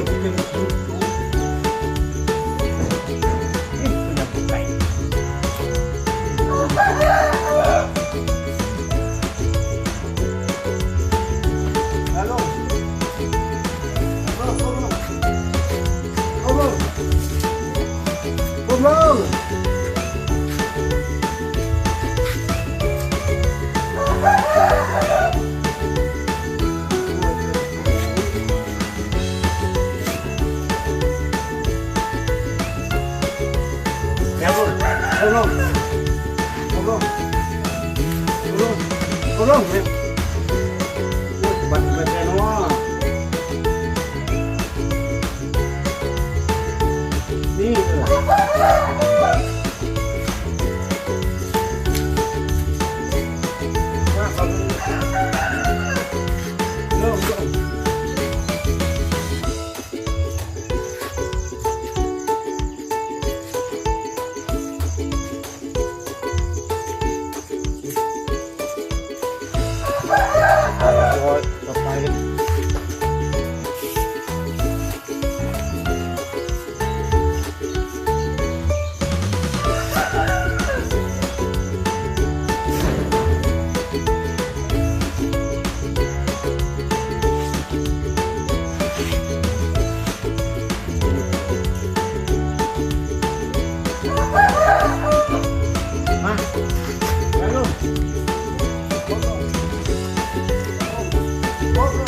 已经。 ลงเอาลงโอ้ลงเอาลงเร็วบัตรไปแค่นอนี่เหรอ forward.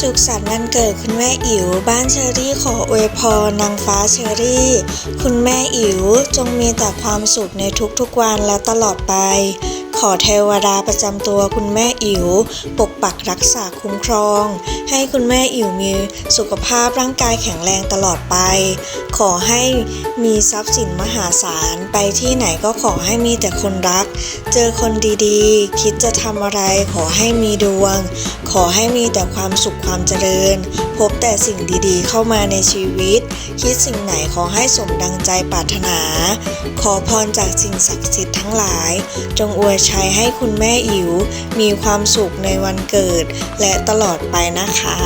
สุขสันต์วันเกิดคุณแม่อิ๋วบ้านเชอรี่ขออวยพรนางฟ้าเชอรี่ คุณแม่อิ๋วจงมีแต่ความสุขในทุกๆวันและตลอดไป ขอเทวดาประจำตัวคุณแม่อิ๋วปกปักรักษาคุ้มครอง ให้คุณแม่อิ๋วมีสุขภาพร่างกายแข็งแรงตลอดไปขอให้มีทรัพย์สินมหาศาล ไปที่ไหนก็ขอให้มีแต่คนรัก เจอคนดีๆ คิดจะทำอะไรขอให้มีดวง ขอให้มีแต่ความสุขความเจริญ พบแต่สิ่งดีๆ เข้ามาในชีวิต คิดสิ่งไหนขอให้สมดังใจปรารถนา ขอพรจากสิ่งศักดิ์สิทธิ์ทั้งหลาย จงอวยชัยให้คุณแม่อิ๋วมีความสุขในวันเกิด และตลอดไปนะคะ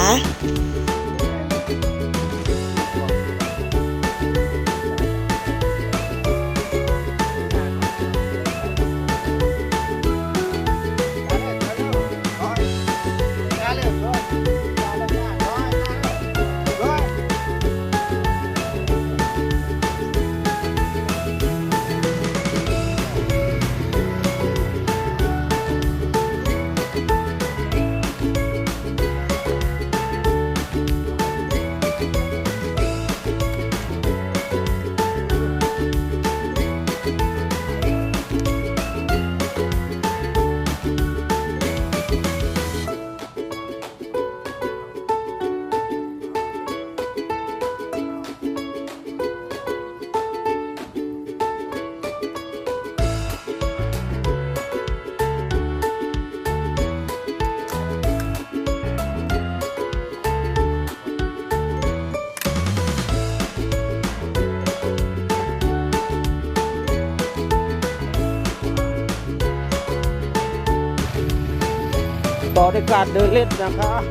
ด้วยการเดินเล่นนะครับ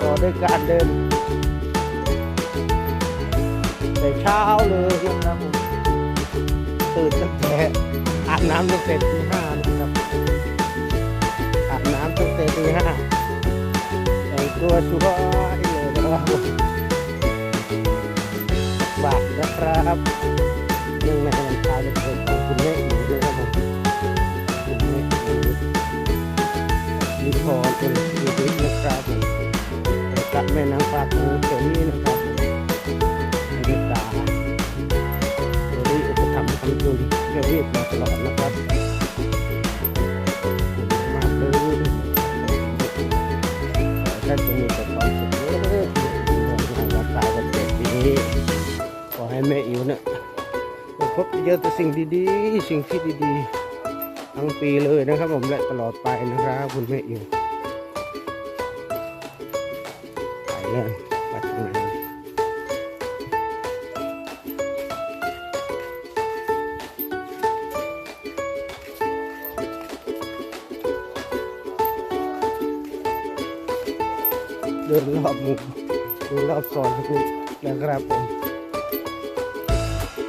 ต่อด้วยการเดิน แต่เช้าเลยนะครับผมตื่นตั้งแต่อาบน้ำตั้งแต่ตีห้านะครับอาบน้ำตั้งแต่ตีห้าแต่งตัวสวยเลยนะครับผมฝากนะครับนื่งในวันคล้ายวันเกิดของคุณแม่ พรเป็นชีวิตนะครับผมและกับแม่นางฟ้าของเจนี่นะครับเมตตาเจนี่อุปถัมภ์คำจุนเจนี่มาตลอดนะครับมากเลยขอให้าจงมีแต่ความสุขเรื่อยๆในวันตายวันเกิดปีนี้ขอให้แม่อิ๋วเนี่ยพบเจอแต่สิ่งดีๆ สิ่งที่ดีๆ ทั้งปีเลยนะครับ ผมและตลอดไปนะครับคุณแม่อิวไปเลยไปทางไหนเดินรอบหมู่ดูรอบซอยสักนิดนะครับผม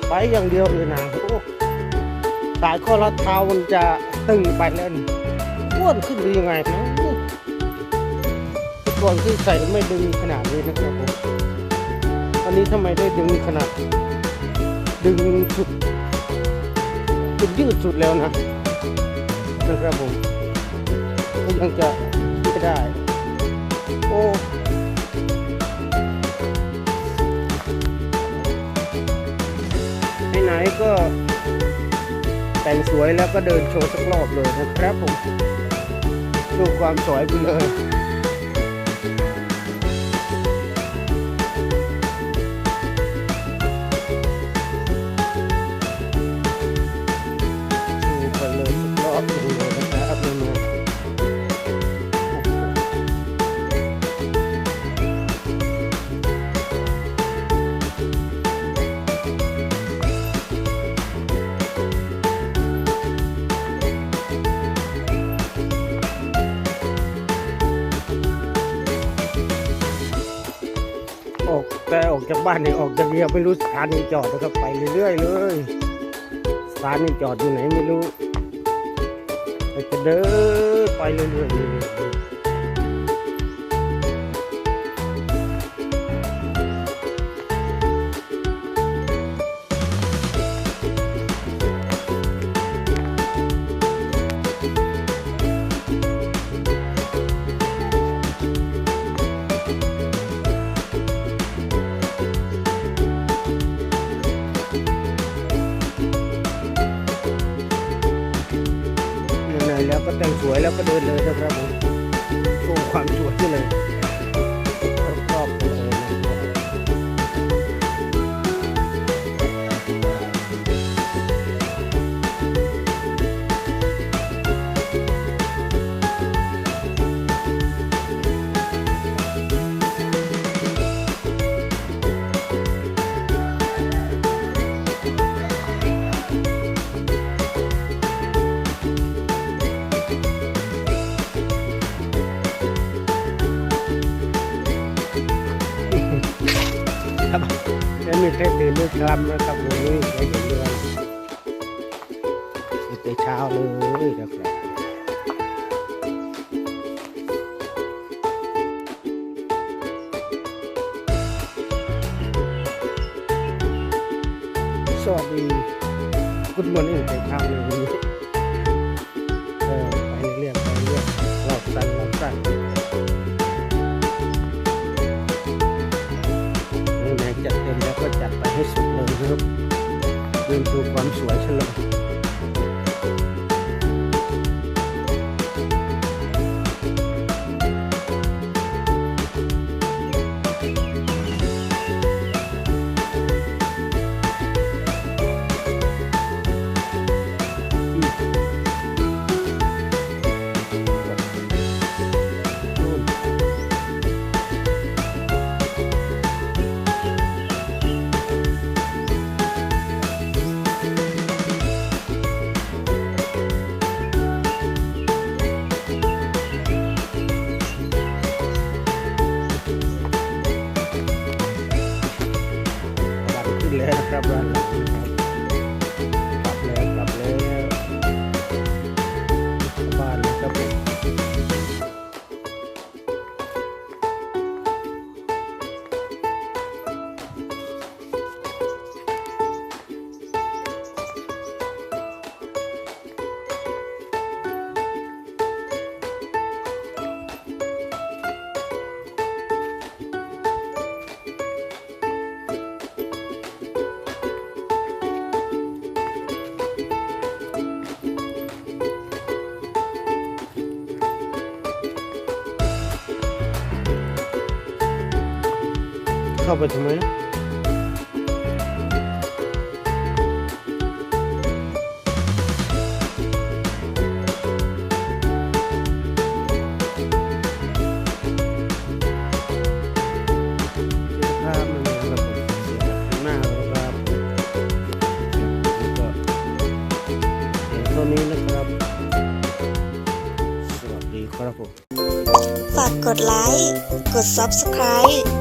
ไปอย่างเดียวเลยนะโอ้ สายข้อรัดเท้ามันจะตึงไปเล่นอ้วนขึ้นหรือยังไงนะก่อนที่ใส่ไม่ดึงขนาดนี้นะครับผมตอนนี้ทำไมได้ดึงขนาด ดึงสุดสุดยืดสุดแล้วนะนะครับผมก็ยังจะไม่ได้ โอ้ไหนๆก็ แต่งสวยแล้วก็เดินโชว์สักรอบเลยนะครับผมดูความสวยไปเลย อกจากบ้านนี่ออกจากเรียไม่รู้สถานีจอดนะครับไปเรื่อยๆเลยสถานีจอดอยู่ไหนไม่รู้ไปจะเดินไปเรื่อยๆ ไมีใครตื่นด้วยครับนะครับวันนี้ใครเห็นด้วยตื่นแต่เช้าเลยนะครับ ยืนดูค วัน เข้าไปทำไมนะเสื้อผ้ามันะครับแล้วก็เห็นตัวนี้นะครับ สวัสดีครับผม ฝากกดไลค์ กด Subscribe